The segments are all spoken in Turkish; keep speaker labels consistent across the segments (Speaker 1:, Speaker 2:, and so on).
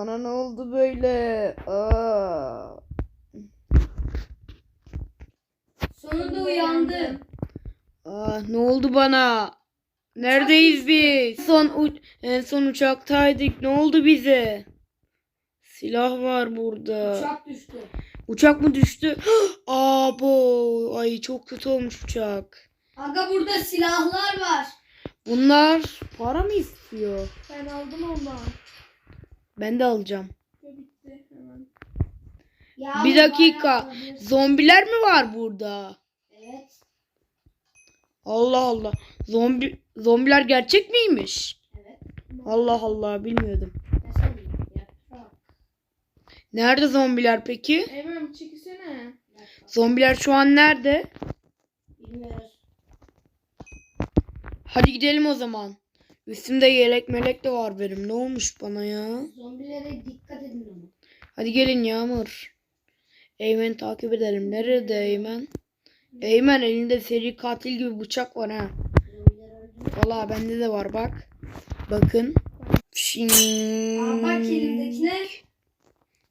Speaker 1: bana ne oldu böyle? Aa.
Speaker 2: Sonunda uyandım.
Speaker 1: Ah, ne oldu bana? Neredeyiz biz? Son en son uçaktaydık. Ne oldu bize? Silah var burada. Uçak,
Speaker 2: Uçak düştü.
Speaker 1: mı düştü? Abo, ay çok kötü olmuş uçak.
Speaker 2: Aga burada silahlar var.
Speaker 1: Bunlar para mı istiyor?
Speaker 3: Ben aldım ondan.
Speaker 1: Ben de alacağım.
Speaker 2: Ya
Speaker 1: Bir dakika. Zombiler mi var burada?
Speaker 2: Evet.
Speaker 1: Allah Allah. Zombi zombiler gerçek miymiş?
Speaker 2: Evet.
Speaker 1: Allah Allah bilmiyordum. Nerede zombiler peki?
Speaker 3: Eymen çekilsene.
Speaker 1: Zombiler şu an nerede?
Speaker 2: Bilmiyoruz.
Speaker 1: Hadi gidelim o zaman. Üstümde yelek melek de var benim. Ne olmuş bana ya?
Speaker 2: Zombilere dikkat edin ama.
Speaker 1: Hadi gelin Yağmur. Eymen takip edelim. Nerede Eymen? Eymen elinde seri katil gibi bıçak var ha. Valla bende de var bak. Bakın.
Speaker 2: Aa, bak elimdekine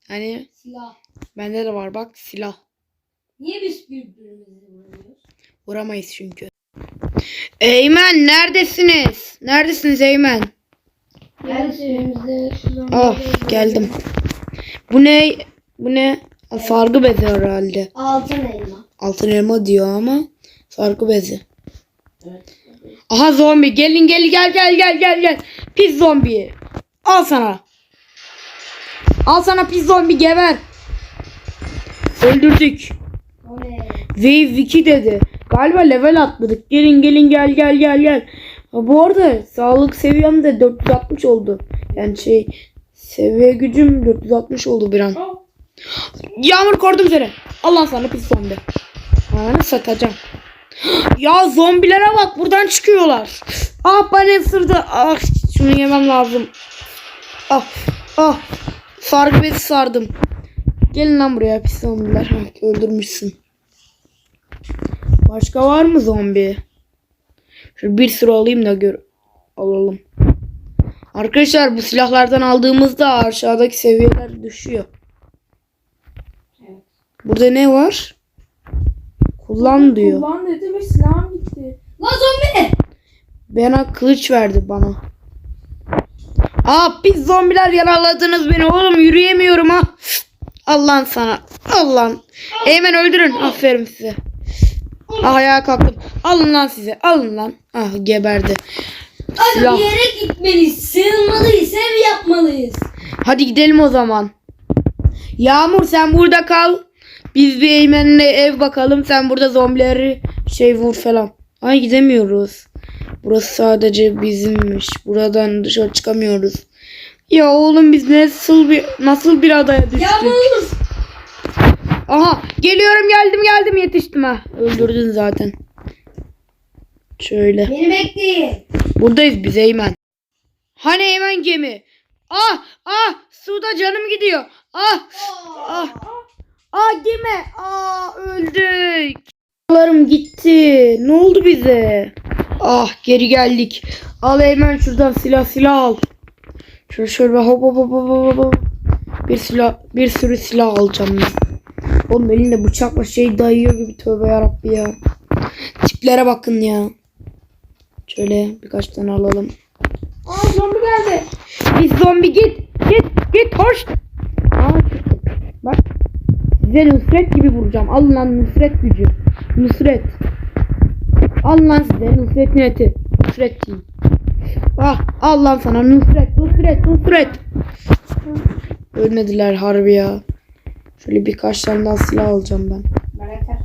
Speaker 1: Hani
Speaker 2: silah.
Speaker 1: bende de var bak silah.
Speaker 2: Niye biz birbirimizi vuruyoruz?
Speaker 1: Vuramayız çünkü. Eymen neredesiniz? Neredesiniz Eymen?
Speaker 2: Şu
Speaker 1: Ah geldim. Bu ne? Bu ne? Aa, Sargı bezi herhalde.
Speaker 2: Altın elma.
Speaker 1: Altın elma diyor ama sargı bezi.
Speaker 2: Evet.
Speaker 1: Aha zombi. Gelin gel gel gel gel gel gel. Pis zombi. Al sana. Al sana pis zombi geber. Öldürdük. Wave 2 dedi. Galiba level atladık. Gelin gelin gel gel gel gel. Ha, bu arada sağlık seviyem de 460 oldu. Yani şey seviye gücüm 460 oldu bir an. Yağmur korudum seni. Allah sana pis zombi. Ananı satacağım. Ya zombilere bak buradan çıkıyorlar. Ah bana ısırdı. Ah şunu yemem lazım. Ah ah. Sargı bezi sardım. Gelin lan buraya pis zombiler. Hah, öldürmüşsün. Başka var mı zombi? Şöyle bir sürü alayım da gör. Alalım. Arkadaşlar bu silahlardan aldığımızda aşağıdaki seviyeler düşüyor.
Speaker 2: Evet.
Speaker 1: Burada ne var? Kullan diyor.
Speaker 3: Kullan dedi ve silahım gitti.
Speaker 2: Lan zombi!
Speaker 1: Bana kılıç verdi bana. Aa pis zombiler yaraladınız beni oğlum yürüyemiyorum ha. Allah'ın sana. Allah'ın. Hemen öldürün. Aferin size. Ah ayağa kalktım. Alın lan size. Alın lan. Ah geberdi.
Speaker 2: Hadi
Speaker 1: Silah.
Speaker 2: bir yere gitmeliyiz. Sığınmalıyız. Ev yapmalıyız.
Speaker 1: Hadi gidelim o zaman. Yağmur sen burada kal. Biz bir Eymen'le ev bakalım. Sen burada zombileri şey vur falan. Ay gidemiyoruz. Burası sadece bizimmiş. Buradan dışarı çıkamıyoruz. Ya oğlum biz nasıl bir nasıl bir adaya düştük?
Speaker 2: Yağmur!
Speaker 1: Aha geliyorum geldim geldim yetiştim ha. Öldürdün zaten. Şöyle.
Speaker 2: Beni bekleyin.
Speaker 1: Buradayız biz Eymen. Hani Eymen gemi? Ah ah suda canım gidiyor. Ah ah ah gemi. Ah öldük. Allah'ım gitti. Ne oldu bize? Ah geri geldik. Al Eymen şuradan silah silah al. Şöyle şöyle hop hop hop hop hop. Bir silah bir sürü silah alacağım ben. Oğlum elinde bıçakla şey dayıyor gibi tövbe yarabbi ya. Tiplere bakın ya. Şöyle birkaç tane alalım.
Speaker 3: Aa zombi geldi.
Speaker 1: Bir zombi git. Git. Git hoş. Aa. Bak. Size Nusret gibi vuracağım. Al lan Nusret gücü. Nusret. Al lan size Nusret niyeti. Nusret diyeyim. Ah al lan sana Nusret. Nusret. Nusret. Ölmediler harbi ya. Şöyle birkaç tane daha silah alacağım ben.
Speaker 2: Yeter.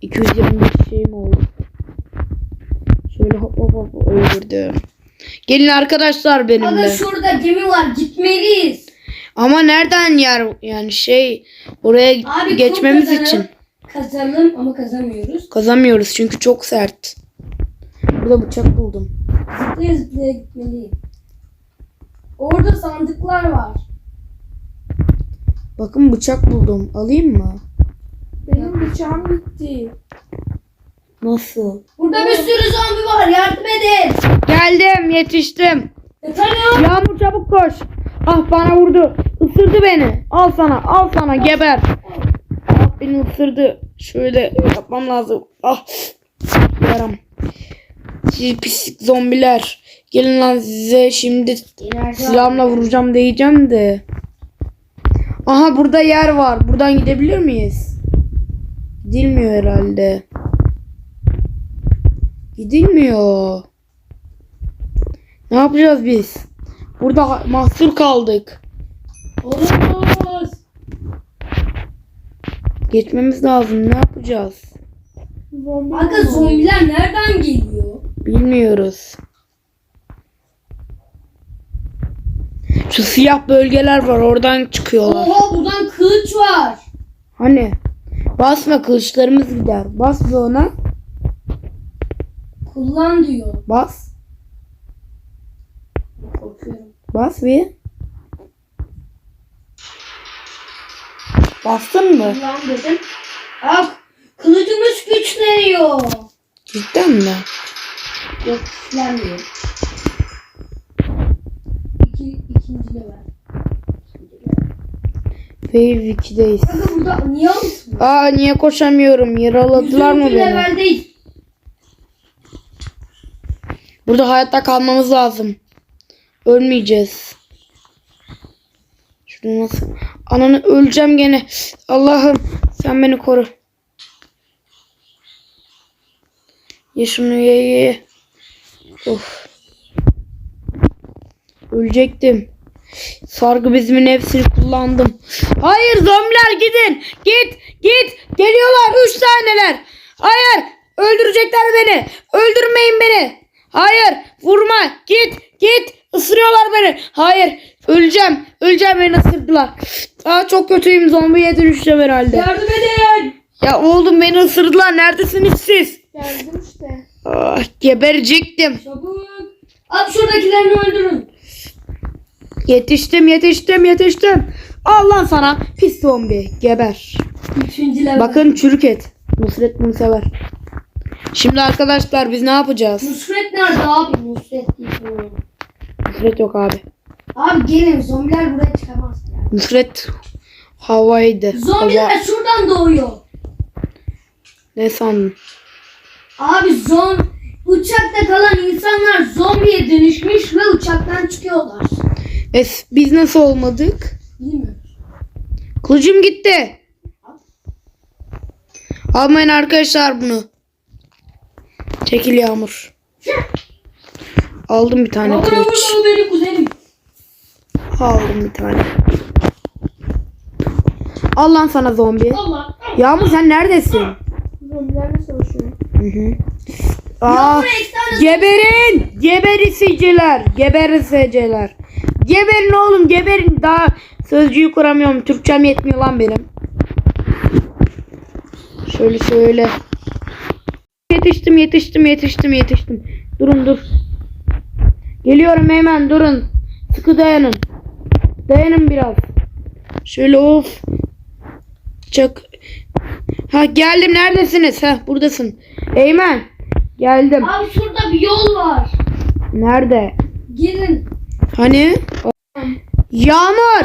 Speaker 1: 225 şeyim oldu. Şöyle hop hop hop öldürdüm. Gelin arkadaşlar benimle.
Speaker 2: Aga şurada gemi var. Gitmeliyiz.
Speaker 1: Ama nereden yer yani şey oraya
Speaker 2: Abi,
Speaker 1: geçmemiz
Speaker 2: kazanalım.
Speaker 1: için
Speaker 2: Kazalım ama kazamıyoruz.
Speaker 1: kazamıyoruz çünkü çok sert. Burada bıçak buldum.
Speaker 2: Zıplaya zıplaya gitmeliyim. Orada sandıklar var.
Speaker 1: Bakın bıçak buldum. Alayım mı?
Speaker 3: Benim bıçağım gitti.
Speaker 1: Nasıl?
Speaker 2: Burada bir sürü zombi var. Yardım edin.
Speaker 1: Geldim, yetiştim.
Speaker 2: Efendim?
Speaker 1: Yağmur çabuk koş. Ah bana vurdu. Isırdı beni. Al sana al sana geber. Ah beni ısırdı. Şöyle yapmam lazım. Ah yaram. Siz pis zombiler. Gelin lan size şimdi silahımla vuracağım diyeceğim de. Aha burada yer var. Buradan gidebilir miyiz? Gidilmiyor herhalde. Gidilmiyor. Ne yapacağız biz? Burada mahsur kaldık.
Speaker 2: Olamaz.
Speaker 1: Geçmemiz lazım. Ne yapacağız?
Speaker 3: Zombi
Speaker 2: Aga zombiler nereden geliyor?
Speaker 1: Bilmiyoruz. Şu siyah bölgeler var. Oradan çıkıyorlar.
Speaker 2: Oha buradan kılıç var.
Speaker 1: Hani? Basma kılıçlarımız gider. Bas bir ona.
Speaker 2: Kullan diyor.
Speaker 1: Bas.
Speaker 2: Korkuyorum.
Speaker 1: Bas bir. Bastın mı?
Speaker 2: Kullan dedim. Bak kılıcımız güçleniyor.
Speaker 1: Cidden mi?
Speaker 2: Yok güçlenmiyor. İki, ikinci level.
Speaker 1: Wave 2'deyiz.
Speaker 2: Aga burada niye almışsın?
Speaker 1: Aa niye koşamıyorum? Yaraladılar mı beni?
Speaker 2: leveldeyiz.
Speaker 1: Burada hayatta kalmamız lazım. Ölmeyeceğiz. Şurada nasıl? Ananı öleceğim gene. Allah'ım sen beni koru. Ye şunu ye. ye. Of. Ölecektim. Sargı bezimin hepsini kullandım. Hayır zombiler gidin. Git git. Geliyorlar üç taneler. Hayır öldürecekler beni. Öldürmeyin beni. Hayır vurma git git. Isırıyorlar beni. Hayır öleceğim. Öleceğim beni ısırdılar. Aa, çok kötüyüm zombiye dönüşeceğim herhalde.
Speaker 2: Yardım edin.
Speaker 1: Ya oğlum beni ısırdılar. Neredesiniz siz?
Speaker 3: Geldim işte.
Speaker 1: Ah, geberecektim.
Speaker 2: Çabuk. Abi şuradakilerini öldürün.
Speaker 1: Yetiştim yetiştim yetiştim. Al lan sana pis zombi. Geber. Bakın çürük et. Nusret bunu sever. Şimdi arkadaşlar biz ne yapacağız?
Speaker 2: Nusret nerede abi? Nusret değil.
Speaker 1: Nusret yok abi.
Speaker 2: Abi gelin zombiler buraya çıkamaz. Yani.
Speaker 1: Nusret havaydı.
Speaker 2: Zombiler
Speaker 1: Hava.
Speaker 2: şuradan doğuyor.
Speaker 1: Ne sandın?
Speaker 2: Abi zom uçakta kalan insanlar zombiye dönüşmüş ve uçaktan çıkıyorlar.
Speaker 1: Es, biz nasıl olmadık?
Speaker 2: Bilmiyorum.
Speaker 1: Kılıcım gitti. Almayın arkadaşlar bunu. Çekil Yağmur. Aldım bir tane
Speaker 2: Baba
Speaker 1: kılıç.
Speaker 2: benim kuzenim.
Speaker 1: Aldım bir tane. Al lan sana zombi.
Speaker 2: Allah.
Speaker 1: Yağmur sen neredesin?
Speaker 3: Zombilerle savaşıyor.
Speaker 1: Hı hı. Aa, geberin! Geberisiciler! Geberisiciler! Geberin oğlum geberin. Daha sözcüğü kuramıyorum. Türkçem yetmiyor lan benim. Şöyle şöyle. Yetiştim yetiştim yetiştim yetiştim. Durun dur. Geliyorum hemen durun. Sıkı dayanın. Dayanın biraz. Şöyle of. Çok. Ha geldim neredesiniz? Ha buradasın. Eymen. Geldim.
Speaker 2: Abi şurada bir yol var.
Speaker 1: Nerede?
Speaker 2: Gidin.
Speaker 1: Hani? Yağmur.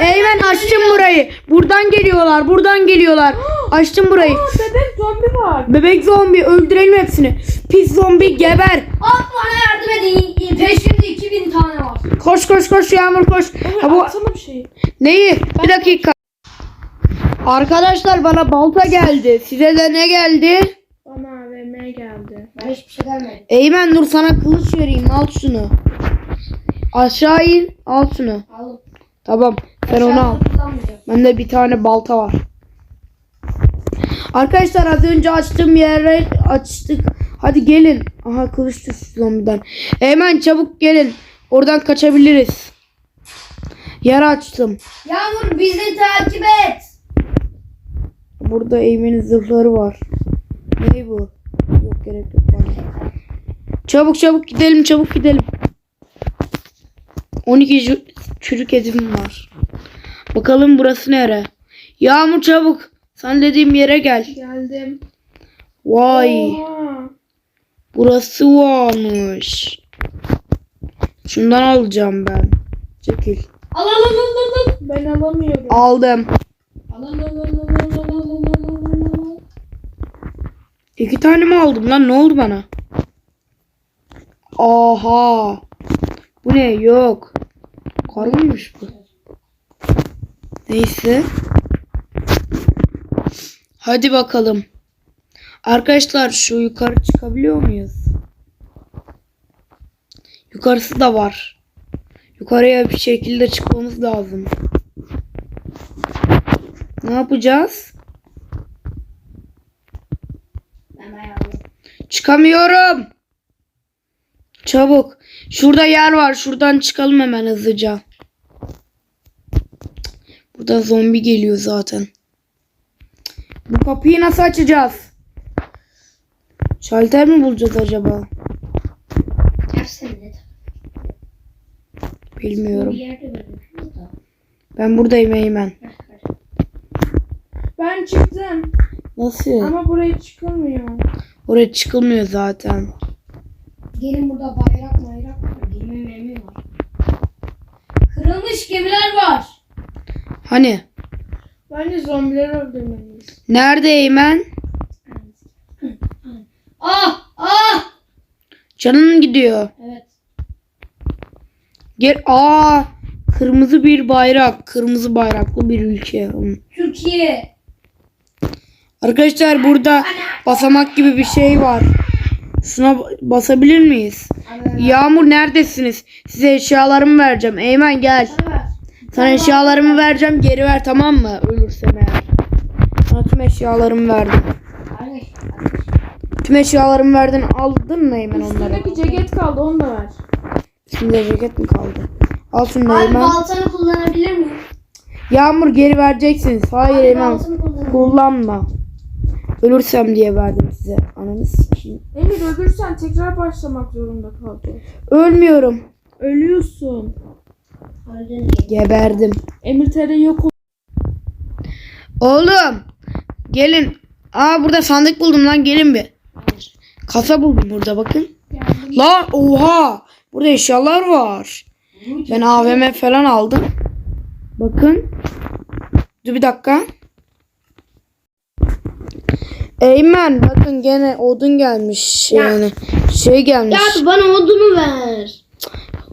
Speaker 1: Eymen açtım burayı. Buradan geliyorlar. Buradan geliyorlar. Açtım burayı.
Speaker 3: Aa bebek zombi var.
Speaker 1: Bebek zombi öldürelim hepsini. Pis zombi geber.
Speaker 2: Abi bana yardım edin. Peşimde 2000 tane var.
Speaker 1: Koş koş koş Yağmur koş. Ha, bu
Speaker 3: atsana bir şey.
Speaker 1: neyi? Bir dakika. Arkadaşlar bana balta geldi. Size de ne geldi?
Speaker 3: Bana AVM geldi.
Speaker 2: Ben hiçbir şey gelmedim.
Speaker 1: Eymen dur sana kılıç vereyim. Al şunu. Aşağı in. Al şunu.
Speaker 2: Al.
Speaker 1: Tamam. Sen onu al. Bende bir tane balta var. Arkadaşlar az önce açtığım yere açtık. Hadi gelin. Aha kılıç düştü zombiden. Hemen çabuk gelin. Oradan kaçabiliriz. Yer açtım.
Speaker 2: Yağmur bizi takip et.
Speaker 1: Burada Eymen'in zırhları var. Ne bu? Yok gerek yok bana. Çabuk çabuk gidelim çabuk gidelim. 12 çü- çürük etim var. Bakalım burası nere? Yağmur çabuk. Sen dediğim yere gel.
Speaker 3: Geldim.
Speaker 1: Vay.
Speaker 3: Oha.
Speaker 1: Burası varmış. Şundan alacağım ben. Çekil.
Speaker 2: Al al al al al.
Speaker 3: Ben alamıyorum.
Speaker 1: Aldım.
Speaker 2: Al al al al al al al al al al.
Speaker 1: İki tane mi aldım lan? Ne oldu bana? Aha. Bu ne? Yok. Kar mıymış bu? Neyse. Hadi bakalım. Arkadaşlar şu yukarı çıkabiliyor muyuz? Yukarısı da var. Yukarıya bir şekilde çıkmamız lazım. Ne yapacağız? Çıkamıyorum. Çabuk. Şurada yer var. Şuradan çıkalım hemen hızlıca. Burada zombi geliyor zaten. Bu kapıyı nasıl açacağız? Şalter mi bulacağız acaba? Bilmiyorum. Ben buradayım Eymen.
Speaker 3: Ben çıktım.
Speaker 1: Nasıl?
Speaker 3: Ama buraya çıkılmıyor.
Speaker 1: Oraya çıkılmıyor zaten.
Speaker 2: Gelin burada bayrak bayrak var. Gemi memi var. Kırılmış gemiler var.
Speaker 1: Hani?
Speaker 3: Bence zombileri öldürmeliyiz.
Speaker 1: Nerede Eymen?
Speaker 2: Ah ah.
Speaker 1: Canın gidiyor.
Speaker 2: Evet.
Speaker 1: Gel. Aa, kırmızı bir bayrak. Kırmızı bayraklı bir ülke.
Speaker 2: Türkiye.
Speaker 1: Arkadaşlar burada basamak gibi bir şey var. Şuna ba- basabilir miyiz? Yağmur neredesiniz? Size eşyalarımı vereceğim. Eymen gel.
Speaker 2: Evet.
Speaker 1: Sana eşyalarımı vereceğim. Geri ver tamam mı? Ölürsem eğer. Sana tüm eşyalarımı verdim. Tüm eşyalarımı verdin. Aldın mı Eymen onları?
Speaker 3: Üstündeki ceket kaldı onu da ver.
Speaker 1: Üstünde ceket mi kaldı? Al şunu da
Speaker 2: Abi
Speaker 1: Eymen.
Speaker 2: baltanı kullanabilir miyim?
Speaker 1: Yağmur geri vereceksiniz. Hayır
Speaker 2: Abi baltanı kullanabilir
Speaker 1: Kullanma. Ölürsem diye verdim size. Ananı sikeyim.
Speaker 3: Emir ölürsen tekrar başlamak zorunda kalacağız.
Speaker 1: Ölmüyorum.
Speaker 3: Ölüyorsun.
Speaker 1: Geberdim.
Speaker 3: Emir TR yok ol-
Speaker 1: Oğlum. Gelin. Aa burada sandık buldum lan gelin bir.
Speaker 2: Hayır.
Speaker 1: Kasa buldum burada bakın. Lan oha. Burada eşyalar var. Ben AVM falan aldım. Bakın. Dur bir dakika. Eymen bakın gene odun gelmiş yani. Şey gelmiş.
Speaker 2: Ya bana odunu ver.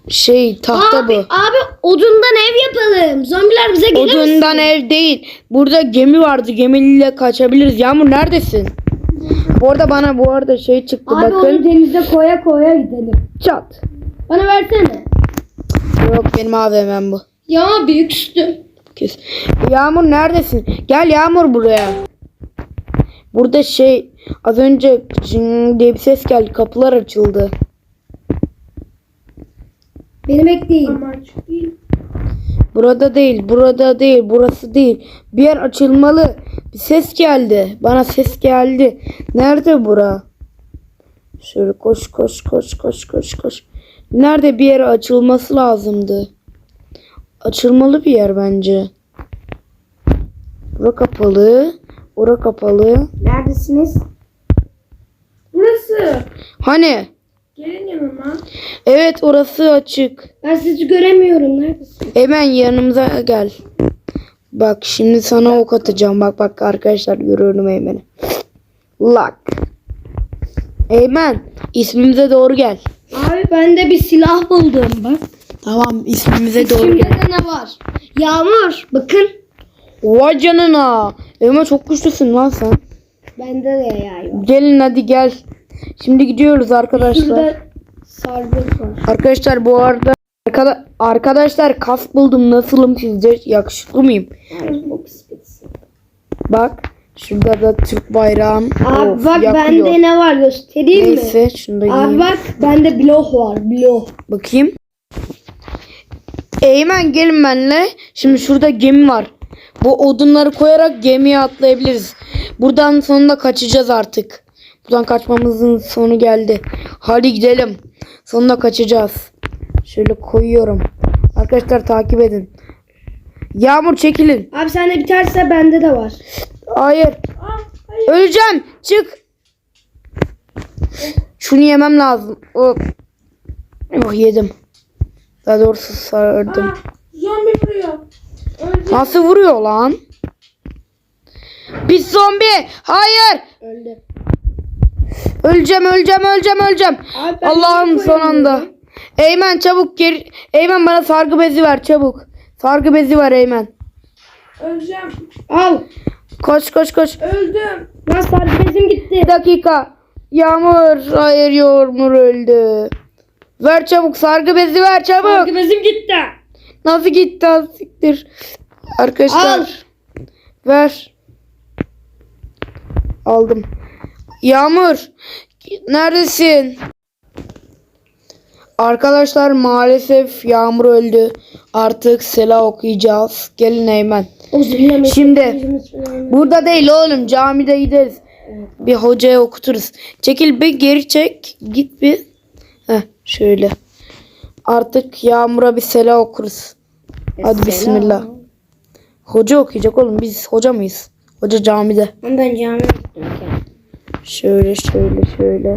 Speaker 1: Şey tahta
Speaker 2: abi,
Speaker 1: bu.
Speaker 2: abi odundan ev yapalım. Zombiler bize gelir
Speaker 1: Odundan ev değil. Burada gemi vardı. Gemiyle kaçabiliriz. Yağmur neredesin? Bu arada bana bu arada şey çıktı
Speaker 2: Abi
Speaker 1: bakın.
Speaker 2: onu denize koya koya gidelim.
Speaker 1: Çat.
Speaker 2: Bana versene.
Speaker 1: Yok benim AVM'm bu.
Speaker 2: Ya büyük üstü.
Speaker 1: Kes. Yağmur neredesin? Gel Yağmur buraya. Burada şey az önce diye bir ses geldi. Kapılar açıldı.
Speaker 2: Beni bekleyin.
Speaker 3: ama açık değil.
Speaker 1: Burada değil, burada değil, burası değil. Bir yer açılmalı. Bir ses geldi. Bana ses geldi. Nerede bura? Şöyle koş koş koş koş koş koş. Nerede bir yer açılması lazımdı. Açılmalı bir yer bence. Bura kapalı. Ora kapalı.
Speaker 2: Neredesiniz?
Speaker 3: Burası.
Speaker 1: Hani?
Speaker 3: Gelin yanıma.
Speaker 1: Evet orası açık.
Speaker 2: Ben sizi göremiyorum. Neredesiniz?
Speaker 1: Hemen yanımıza gel. Bak şimdi sana ok atacağım. Bak bak arkadaşlar görüyorum Eymen'i. Lak. Eymen ismimize doğru gel.
Speaker 2: Abi ben de bir silah buldum bak.
Speaker 1: Tamam ismimize doğru
Speaker 2: Şimdi
Speaker 1: gel.
Speaker 2: de ne var? Yağmur. Bakın.
Speaker 1: Vay canına. Eymen çok güçlüsün lan sen.
Speaker 2: Bende de var.
Speaker 1: Gelin hadi gel. Şimdi gidiyoruz arkadaşlar.
Speaker 2: Sargıç var.
Speaker 1: Arkadaşlar bu arada arkada, arkadaşlar kask buldum. Nasılım sizce? Yakışıklı mıyım? Bak şurada da Türk bayrağım.
Speaker 2: Abi
Speaker 1: Of,
Speaker 2: bak
Speaker 1: yakıyor.
Speaker 2: bende ne var göstereyim mi?
Speaker 1: Neyse şunu da
Speaker 2: Abi bak bende bloh var bloh.
Speaker 1: Bakayım. Eymen gelin benimle. Şimdi şurada gemi var. Bu odunları koyarak gemiye atlayabiliriz. Buradan sonunda kaçacağız artık. Buradan kaçmamızın sonu geldi. Hadi gidelim. Sonunda kaçacağız. Şöyle koyuyorum. Arkadaşlar takip edin. Yağmur çekilin.
Speaker 2: Abi sende biterse bende de var.
Speaker 1: Hayır.
Speaker 3: Ah, hayır.
Speaker 1: Öleceğim. Çık. Şunu yemem lazım. Hop. Oh yedim. Daha doğrusu sardım.
Speaker 3: Aa, zombi vuruyor. Öldü.
Speaker 1: Nasıl vuruyor lan? Bir zombi. Hayır.
Speaker 3: Öldü.
Speaker 1: Öleceğim, öleceğim, öleceğim, öleceğim. Allah'ım
Speaker 3: niye
Speaker 1: son anda. Eymen çabuk geri. Eymen bana sargı bezi ver çabuk. Sargı bezi ver Eymen.
Speaker 3: Öleceğim.
Speaker 1: Al. Koş koş koş.
Speaker 3: Öldüm.
Speaker 2: Lan sarı bezim gitti.
Speaker 1: Bir dakika. Yağmur. Hayır Yağmur öldü. Ver çabuk sargı bezi ver çabuk.
Speaker 2: Sarı bezim gitti.
Speaker 1: Nasıl gitti siktir. Arkadaşlar.
Speaker 2: Al.
Speaker 1: Ver. Aldım. Yağmur. Neredesin? Arkadaşlar maalesef Yağmur öldü. Artık Sela okuyacağız. Gelin Eymen. Şimdi burada değil oğlum camide gideriz. Bir hocaya okuturuz. Çekil bir geri çek. Git bir. Heh, şöyle. Artık Yağmur'a bir Sela okuruz. Hadi bismillah. Hoca okuyacak oğlum. Biz hoca mıyız? Hoca camide.
Speaker 2: Ben gittim.
Speaker 1: Şöyle şöyle şöyle.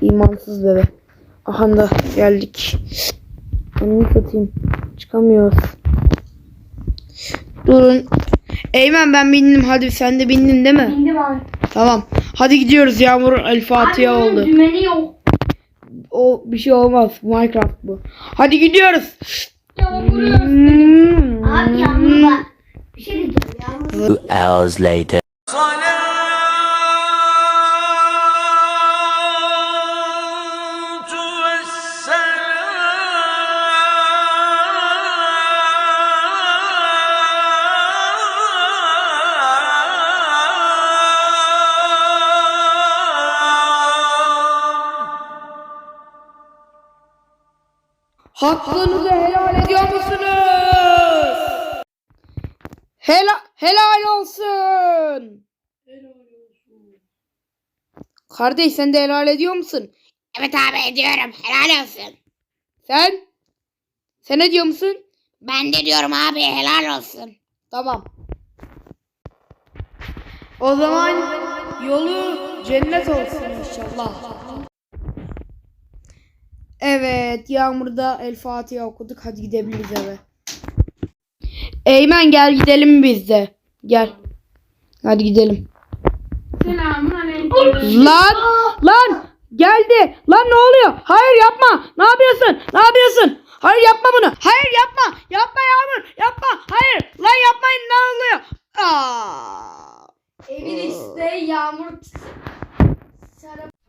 Speaker 1: İmansız bebe. Aha da geldik. Onu satayım. Çıkamıyoruz. Durun. Eymen ben bindim. Hadi sen de bindin değil mi?
Speaker 2: Bindim abi.
Speaker 1: Tamam. Hadi gidiyoruz. Yağmur El Fatiha
Speaker 2: Abi bunun
Speaker 1: oldu.
Speaker 2: dümeni yok.
Speaker 1: O bir şey olmaz. Minecraft bu. Hadi gidiyoruz.
Speaker 2: Yağmur.
Speaker 1: Hmm.
Speaker 2: Abi yağmur var. Bir şey diyeceğim yağmur.
Speaker 4: Two hours later.
Speaker 1: Hakkınızı helal ediyor musunuz? Helal, helal olsun. Kardeş sen de helal ediyor musun?
Speaker 5: Evet abi ediyorum. Helal olsun.
Speaker 1: Sen? Sen ne diyor musun?
Speaker 5: Ben de diyorum abi helal olsun.
Speaker 1: Tamam. O zaman yolu cennet olsun inşallah. Evet Yağmur'da El Fatiha okuduk. Hadi gidebiliriz eve. Eymen gel gidelim biz de. Gel. Hadi gidelim. Lan lan geldi. Lan ne oluyor? Hayır yapma. Ne yapıyorsun? Ne yapıyorsun? Hayır yapma bunu. Hayır yapma. Yapma Yağmur. Yapma. Hayır. Lan yapmayın ne oluyor? Aa. Evin işte Yağmur Serap